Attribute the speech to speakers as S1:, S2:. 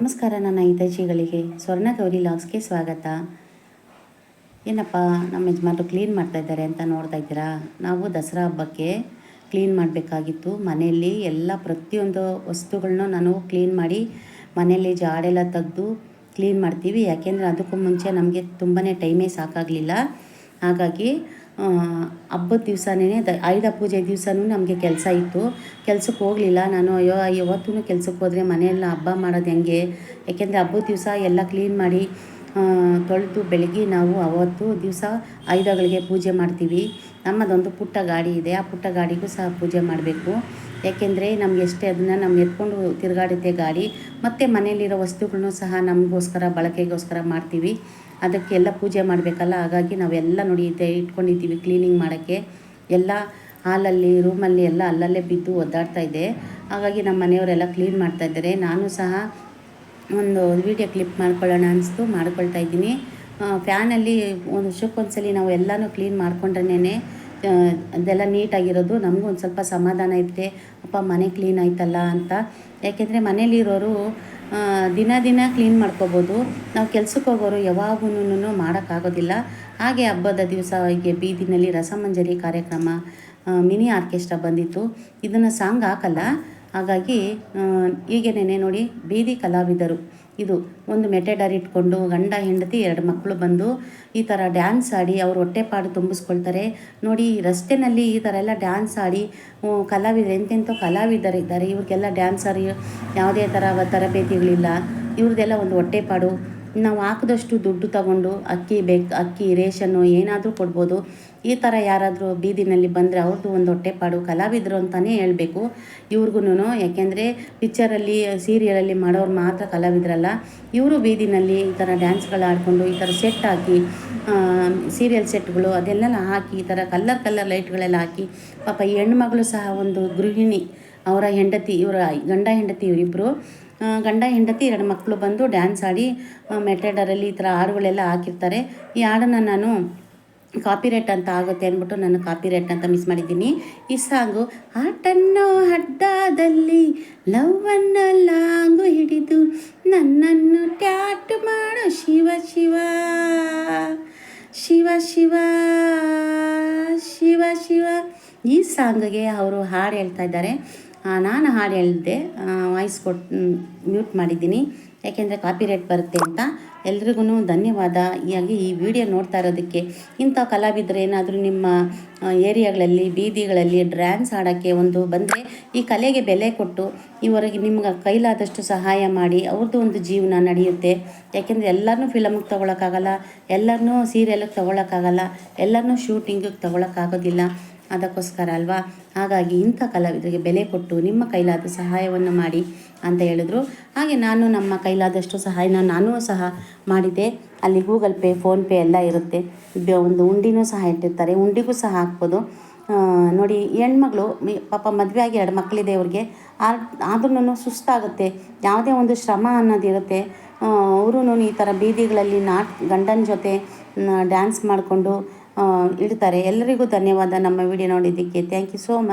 S1: ನಮಸ್ಕಾರ ನನ್ನ ಹಿತೈಷಿಗಳಿಗೆ ಸ್ವರ್ಣ ಗೌರಿ ಲಾಗ್ಸ್ಗೆ ಸ್ವಾಗತ. ಏನಪ್ಪ, ನಮ್ಮ ಯಜಮಾನರು ಕ್ಲೀನ್ ಮಾಡ್ತಾ ಇದ್ದಾರೆ ಅಂತ ನೋಡ್ತಾ ಇದ್ದೀರಾ? ನಾವು ದಸರಾ ಹಬ್ಬಕ್ಕೆ ಕ್ಲೀನ್ ಮಾಡಬೇಕಾಗಿತ್ತು. ಮನೆಯಲ್ಲಿ ಎಲ್ಲ ಪ್ರತಿಯೊಂದು ವಸ್ತುಗಳನ್ನೂ ನಾನು ಕ್ಲೀನ್ ಮಾಡಿ ಮನೆಯಲ್ಲಿ ಜಾಡೆಲ್ಲ ತೆಗೆದು ಕ್ಲೀನ್ ಮಾಡ್ತೀವಿ. ಯಾಕೆಂದರೆ ಅದಕ್ಕೂ ಮುಂಚೆ ನಮಗೆ ತುಂಬಾ ಟೈಮೇ ಸಾಕಾಗಲಿಲ್ಲ. ಹಾಗಾಗಿ ಹಬ್ಬದ ದಿವಸನೇ, ದ, ಆಯುಧ ಪೂಜೆ ದಿವಸನೂ ನಮಗೆ ಕೆಲಸ ಇತ್ತು. ಕೆಲ್ಸಕ್ಕೆ ಹೋಗಲಿಲ್ಲ. ನಾನು ಅಯ್ಯೋ ಯಾವತ್ತೂ ಕೆಲ್ಸಕ್ಕೆ ಹೋದರೆ ಮನೆಯೆಲ್ಲ ಹಬ್ಬ ಮಾಡೋದು ಹೆಂಗೆ? ಯಾಕೆಂದರೆ ಹಬ್ಬದ ದಿವಸ ಎಲ್ಲ ಕ್ಲೀನ್ ಮಾಡಿ ತೊಳೆದು ಬೆಳಗ್ಗೆ ನಾವು ಅವತ್ತು ದಿವಸ ಆಯುಧಗಳಿಗೆ ಪೂಜೆ ಮಾಡ್ತೀವಿ. ನಮ್ಮದೊಂದು ಪುಟ್ಟ ಗಾಡಿ ಇದೆ. ಆ ಪುಟ್ಟ ಗಾಡಿಗೂ ಸಹ ಪೂಜೆ ಮಾಡಬೇಕು. ಯಾಕೆಂದರೆ ನಮ್ಗೆ ಎಷ್ಟೇ ಅದನ್ನು ನಮ್ಮ ಎತ್ಕೊಂಡು ತಿರುಗಾಡುತ್ತೆ ಗಾಡಿ, ಮತ್ತು ಮನೆಯಲ್ಲಿರೋ ವಸ್ತುಗಳನ್ನೂ ಸಹ ನಮಗೋಸ್ಕರ, ಬಳಕೆಗೋಸ್ಕರ ಮಾಡ್ತೀವಿ. ಅದಕ್ಕೆಲ್ಲ ಪೂಜೆ ಮಾಡಬೇಕಲ್ಲ, ಹಾಗಾಗಿ ನಾವೆಲ್ಲ ನೋಡಿ ಇದೆ ಇಟ್ಕೊಂಡಿದ್ದೀವಿ ಕ್ಲೀನಿಂಗ್ ಮಾಡೋಕ್ಕೆ. ಎಲ್ಲ ಹಾಲಲ್ಲಿ ರೂಮಲ್ಲಿ ಎಲ್ಲ ಅಲ್ಲಲ್ಲೇ ಬಿದ್ದು ಒದ್ದಾಡ್ತಾ ಇದೆ. ಹಾಗಾಗಿ ನಮ್ಮ ಮನೆಯವರೆಲ್ಲ ಕ್ಲೀನ್ ಮಾಡ್ತಾ ಇದ್ದಾರೆ. ನಾನು ಸಹ ಒಂದು ವಿಡಿಯೋ ಕ್ಲಿಪ್ ಮಾಡ್ಕೊಳ್ಳೋಣ ಅನಿಸ್ತು, ಮಾಡ್ಕೊಳ್ತಾ ಇದ್ದೀನಿ. ಫ್ಯಾನಲ್ಲಿ ಒಂದು ವರ್ಷಕ್ಕೊಂದ್ಸಲಿ ನಾವು ಎಲ್ಲನೂ ಕ್ಲೀನ್ ಮಾಡ್ಕೊಂಡ್ರೇ ಅದೆಲ್ಲ ನೀಟಾಗಿರೋದು. ನಮಗೂ ಒಂದು ಸ್ವಲ್ಪ ಸಮಾಧಾನ ಇರುತ್ತೆ. ಅಪ್ಪ, ಮನೆ ಕ್ಲೀನ್ ಆಯ್ತಲ್ಲ ಅಂತ. ಯಾಕೆಂದರೆ ಮನೇಲಿರೋರು ದಿನ ದಿನ ಕ್ಲೀನ್ ಮಾಡ್ಕೋಬೋದು. ನಾವು ಕೆಲ್ಸಕ್ಕೆ ಹೋಗೋರು ಯಾವಾಗೂ ಮಾಡೋಕ್ಕಾಗೋದಿಲ್ಲ. ಹಾಗೆ ಹಬ್ಬದ ದಿವಸ ಹೀಗೆ ಬೀದಿನಲ್ಲಿ ರಸಮಂಜರಿ ಕಾರ್ಯಕ್ರಮ ಮಿನಿ ಆರ್ಕೆಸ್ಟ್ರಾ ಬಂದಿತ್ತು. ಇದನ್ನು ಸಾಂಗ್ ಹಾಕಲ್ಲ. ಹಾಗಾಗಿ ಈಗೇನೆ ನೋಡಿ ಬೀದಿ ಕಲಾವಿದರು. ಇದು ಒಂದು ಮೆಟೆಡರ್ ಇಟ್ಕೊಂಡು ಗಂಡ, ಹೆಂಡತಿ, ಎರಡು ಮಕ್ಕಳು ಬಂದು ಈ ಥರ ಡ್ಯಾನ್ಸ್ ಆಡಿ ಅವ್ರ ಹೊಟ್ಟೆಪಾಡು ತುಂಬಿಸ್ಕೊಳ್ತಾರೆ. ನೋಡಿ ರಸ್ತೆನಲ್ಲಿ ಈ ಥರ ಎಲ್ಲ ಡ್ಯಾನ್ಸ್ ಆಡಿ ಕಲಾವಿದರು ಕಲಾವಿದರಿದ್ದಾರೆ ಕಲಾವಿದರು ಇದ್ದಾರೆ. ಇವ್ರಿಗೆಲ್ಲ ಡ್ಯಾನ್ಸರ್ ಯಾವುದೇ ಥರ ತರಬೇತಿಗಳಿಲ್ಲ. ಇವ್ರದ್ದೆಲ್ಲ ಒಂದು ಹೊಟ್ಟೆಪಾಡು ನಾವು ಹಾಕಿದಷ್ಟು ದುಡ್ಡು ತಗೊಂಡು ಅಕ್ಕಿ ಬೇಕು, ಅಕ್ಕಿ, ರೇಷನ್ನು ಏನಾದರೂ ಕೊಡ್ಬೋದು. ಈ ಥರ ಯಾರಾದರೂ ಬೀದಿನಲ್ಲಿ ಬಂದರೆ ಅವ್ರದ್ದು ಒಂದು ಹೊಟ್ಟೆಪಾಡು ಕಲಾವಿದರು ಅಂತಲೇ ಹೇಳಬೇಕು ಇವ್ರಿಗೂ ಯಾಕೆಂದರೆ ಪಿಕ್ಚರಲ್ಲಿ, ಸೀರಿಯಲಲ್ಲಿ ಮಾಡೋರು ಮಾತ್ರ ಕಲಾವಿದರಲ್ಲ. ಇವರು ಬೀದಿನಲ್ಲಿ ಈ ಥರ ಡ್ಯಾನ್ಸ್ಗಳು ಆಡಿಕೊಂಡು, ಈ ಥರ ಸೆಟ್ ಹಾಕಿ ಸೀರಿಯಲ್ ಸೆಟ್ಗಳು ಅದೆಲ್ಲ ಹಾಕಿ, ಈ ಥರ ಕಲ್ಲರ್ ಕಲ್ಲರ್ ಲೈಟ್ಗಳೆಲ್ಲ ಹಾಕಿ ಪಾಪ ಹೆಣ್ಮಗಳು ಸಹ ಒಂದು ಗೃಹಿಣಿ. ಅವರ ಹೆಂಡತಿ, ಇವರ ಗಂಡ ಹೆಂಡತಿ ಇವರಿಬ್ಬರು ಗಂಡ ಹೆಂಡತಿ ಎರಡು ಮಕ್ಕಳು ಬಂದು ಡ್ಯಾನ್ಸ್ ಆಡಿ ಮೆಟೆಡರಲ್ಲಿ ಈ ಥರ ಹಾಡುಗಳೆಲ್ಲ ಹಾಕಿರ್ತಾರೆ. ಈ ಹಾಡನ್ನು ನಾನು ಕಾಪಿರೇಟ್ ಅಂತ ಆಗುತ್ತೆ ಅಂದ್ಬಿಟ್ಟು ನಾನು ಕಾಪಿರೇಟ್ ಅಂತ ಮಿಸ್ ಮಾಡಿದ್ದೀನಿ. ಈ ಸಾಂಗು ಹಾಟನ್ನು ಅಡ್ಡದಲ್ಲಿ ಲವ್ವನ್ನು ಲಾಂಗು ಹಿಡಿದು ನನ್ನನ್ನು ಟ್ಯಾಟ್ ಮಾಡು ಶಿವ ಶಿವ ಶಿವ ಶಿವ ಶಿವ ಶಿವ. ಈ ಸಾಂಗ್ಗೆ ಅವರು ಹಾಡು ಹೇಳ್ತಾ ಇದ್ದಾರೆ. ನಾನು ಹಾಡು ಹೇಳಿದೆ ವಾಯ್ಸ್ ಕೊಟ್ಟು ಮ್ಯೂಟ್ ಮಾಡಿದ್ದೀನಿ. ಯಾಕೆಂದರೆ ಕಾಪಿರೈಟ್ ಬರುತ್ತೆ ಅಂತ. ಎಲ್ರಿಗೂ ಧನ್ಯವಾದ. ಹಾಗೆ ಈ ವಿಡಿಯೋ ನೋಡ್ತಾ ಇರೋದಕ್ಕೆ ಇಂಥ ಕಲಾವಿದರು ಏನಾದರೂ ನಿಮ್ಮ ಏರಿಯಾಗಳಲ್ಲಿ, ಬೀದಿಗಳಲ್ಲಿ ಡ್ಯಾನ್ಸ್ ಆಡೋಕ್ಕೆ ಒಂದು ಬಂದರೆ ಈ ಕಲೆಗೆ ಬೆಲೆ ಕೊಟ್ಟು ಇವರಿಗೆ ನಿಮ್ಗೆ ಕೈಲಾದಷ್ಟು ಸಹಾಯ ಮಾಡಿ ಅವ್ರದ್ದು ಒಂದು ಜೀವನ ನಡೆಯುತ್ತೆ. ಯಾಕೆಂದರೆ ಎಲ್ಲರನ್ನೂ ಫಿಲಮ್ಗೆ ತೊಗೊಳಕ್ಕಾಗಲ್ಲ ಎಲ್ಲರನ್ನೂ ಸೀರಿಯಲ್ಗೆ ತೊಗೊಳಕ್ಕಾಗಲ್ಲ ಎಲ್ಲರನ್ನೂ ಶೂಟಿಂಗಿಗೆ ತೊಗೊಳಕ್ಕಾಗೋದಿಲ್ಲ. ಅದಕ್ಕೋಸ್ಕರ ಅಲ್ವಾ? ಹಾಗಾಗಿ ಇಂಥ ಕಲಾವಿದರಿಗೆ ಬೆಲೆ ಕೊಟ್ಟು ನಿಮ್ಮ ಕೈಲಾದ ಸಹಾಯವನ್ನು ಮಾಡಿ ಅಂತ ಹೇಳಿದ್ರು. ಹಾಗೆ ನಾನು ನಮ್ಮ ಕೈಲಾದಷ್ಟು ಸಹಾಯನ ನಾನೂ ಸಹ ಮಾಡಿದೆ ಅಲ್ಲಿ ಗೂಗಲ್ ಪೇ ಫೋನ್ಪೇ ಎಲ್ಲ ಇರುತ್ತೆ. ಒಂದು ಉಂಡಿನೂ ಸಹ ಇಟ್ಟಿರ್ತಾರೆ. ಉಂಡಿಗೂ ಸಹ ಹಾಕ್ಬೋದು. ನೋಡಿ, ಹೆಣ್ಮಗಳು ಪಾಪ ಮದುವೆ ಆಗಿ ಎರಡು ಮಕ್ಕಳಿದೆ ಅವ್ರಿಗೆ. ಆದ್ರೂ ಸುಸ್ತಾಗುತ್ತೆ. ಯಾವುದೇ ಒಂದು ಶ್ರಮ ಅನ್ನೋದಿರುತ್ತೆ ಅವರು ಈ ಥರ ಬೀದಿಗಳಲ್ಲಿ ನಾಟ್ ಗಂಡನ ಜೊತೆ ಡ್ಯಾನ್ಸ್ ಮಾಡಿಕೊಂಡು ಇಡ್ತಾರೆ. ಎಲ್ಲರಿಗೂ ಧನ್ಯವಾದ. ನಮ್ಮ ವಿಡಿಯೋ ನೋಡಿದ್ದಕ್ಕೆ ಥ್ಯಾಂಕ್ ಯು ಸೋ ಮಚ್